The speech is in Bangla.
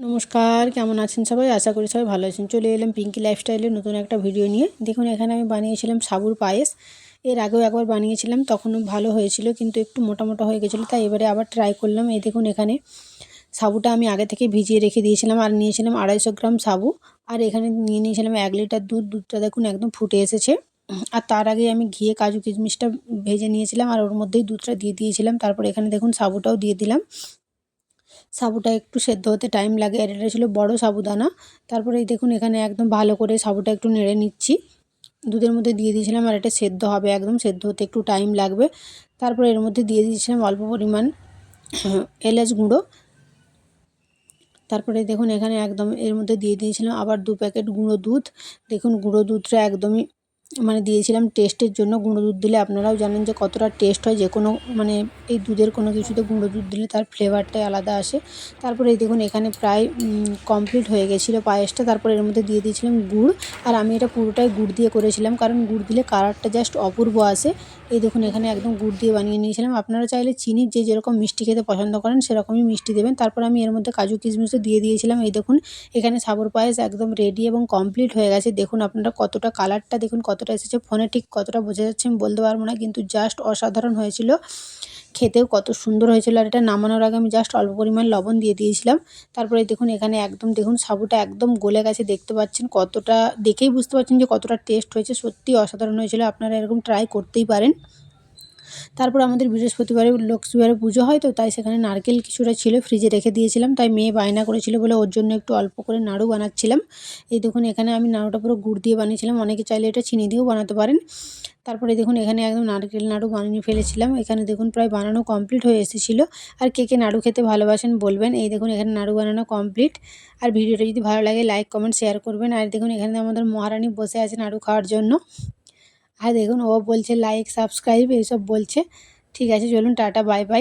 নমস্কার, কেমন আছেন সবাই? আশা করি সবাই ভালো আছেন। চলে এলাম পিঙ্কি লাইফস্টাইলের নতুন একটা ভিডিও নিয়ে। দেখুন, এখানে আমি বানিয়েছিলাম সাবুর পায়েস। এর আগেও একবার বানিয়েছিলাম, তখনও ভালো হয়েছিল, কিন্তু একটু মোটা মোটা হয়ে গেছিল, তাই এবারে আবার ট্রাই করলাম। এই দেখুন, এখানে সাবুটা আমি আগে থেকে ভিজিয়ে রেখে দিয়েছিলাম আর নিয়েছিলাম আড়াইশো গ্রাম সাবু। আর এখানে নিয়ে নিয়েছিলাম এক লিটার দুধ। দুধটা দেখুন, একদম ফুটে এসেছে। আর তার আগে আমি ঘিয়ে কাজু কিশমিশটা ভেজে নিয়েছিলাম আর ওর মধ্যেই দুধটা দিয়ে দিয়েছিলাম। তারপর এখানে দেখুন, সাবুটাও দিয়ে দিলাম। সাবুটা একটু সেদ্ধ হতে টাইম লাগে। আর এটা ছিল বড়ো সাবুদানা। তারপরে এই দেখুন, এখানে একদম ভালো করে সাবুটা একটু নেড়ে নিচ্ছি। দুধের মধ্যে দিয়ে দিয়েছিলাম আর এটা সেদ্ধ হবে, একদম সেদ্ধ হতে একটু টাইম লাগবে। তারপরে এর মধ্যে দিয়ে দিয়েছিলাম অল্প পরিমাণ এলাচ গুঁড়ো। তারপরে দেখুন, এখানে একদম এর মধ্যে দিয়ে দিয়েছিলাম আবার দু প্যাকেট গুঁড়ো দুধ। দেখুন, গুঁড়ো দুধটা একদমই মানে দিয়েছিলাম টেস্টের জন্য গুঁড়ো দুধ দিলে আপনারাও জানেন যে কতটা টেস্ট হয় যে কোনো মানে এই দুধের কোনো কিছুতে গুঁড়ো দুধ দিলে তার ফ্লেভারটাই আলাদা আসে। তারপরে এই দেখুন এখানে প্রায় কমপ্লিট হয়ে গেছিল পায়েসটা। তারপরে এর মধ্যে দিয়ে দিয়েছিলাম গুড়। আর আমি এটা পুরোটাই গুড় দিয়ে করেছিলাম, কারণ গুড় দিলে কালারটা জাস্ট অপূর্ব আসে। এই দেখুন এখানে একদম গুড় দিয়ে বানিয়ে নিয়েছিলাম। আপনারা চাইলে চিনি, যে যেরকম মিষ্টি খেতে পছন্দ করেন সেরকমই মিষ্টি দেবেন। তারপর আমি এর মধ্যে কাজু কিশমিশও দিয়ে দিয়েছিলাম। এই দেখুন এখানে সাবর পায়েস একদম রেডি এবং কমপ্লিট হয়ে গেছে। দেখুন আপনারা কতটা কালারটা দেখুন কতটা এসেছে, ফোনে ঠিক কতটা বোঝা যাচ্ছে আমি বলতে পারব না, কিন্তু জাস্ট অসাধারণ হয়েছিল। খেতেও কত সুন্দর হয়েছিল, আর এটা নামানোর আগে আমি জাস্ট অল্প পরিমাণ লবণ দিয়ে দিয়েছিলাম। তারপরে দেখুন, এখানে একদম দেখুন, সাবুটা একদম গলে গেছে, দেখতে পাচ্ছেন কতটা, দেখেই বুঝতে পারছেন যে কতটা টেস্ট হয়েছে সত্যি অসাধারণ হয়েছিল, আপনারা এরকম ট্রাই করতেই পারেন। তারপর আমাদের বৃহস্পতিবারে লক্ষ্মীবারে পুজো হয়, তো তাই সেখানে নারকেল কিছুটা ছিল ফ্রিজে রেখে দিয়েছিলাম, তাই মেয়ে বায়না করেছিল বলে ওর জন্য একটু অল্প করে নাড়ু বানাচ্ছিলাম। এই দেখুন, এখানে আমি নাড়ুটা পুরো গুড় দিয়ে বানিয়েছিলাম, অনেকে চাইলে এটা চিনি দিয়েও বানাতে পারেন। তারপরে দেখুন, এখানে একদম নারকেল নাড়ু বানিয়ে ফেলেছিলাম, এখানে দেখুন প্রায় বানানো কমপ্লিট হয়ে এসেছিল। আর কে কে নাড়ু খেতে ভালোবাসেন বলবেন, এই দেখুন, এখানে নাড়ু বানানো কমপ্লিট আর ভিডিওটা যদি ভালো লাগে লাইক কমেন্ট শেয়ার করবেন। আর দেখুন, এখানে আমাদের মহারানী বসে আছে নাড়ু খাওয়ার জন্য। আর দেখুন ও বলছে লাইক সাবস্ক্রাইব এইসব বলছে। ঠিক আছে চলুন টাটা বাই বাই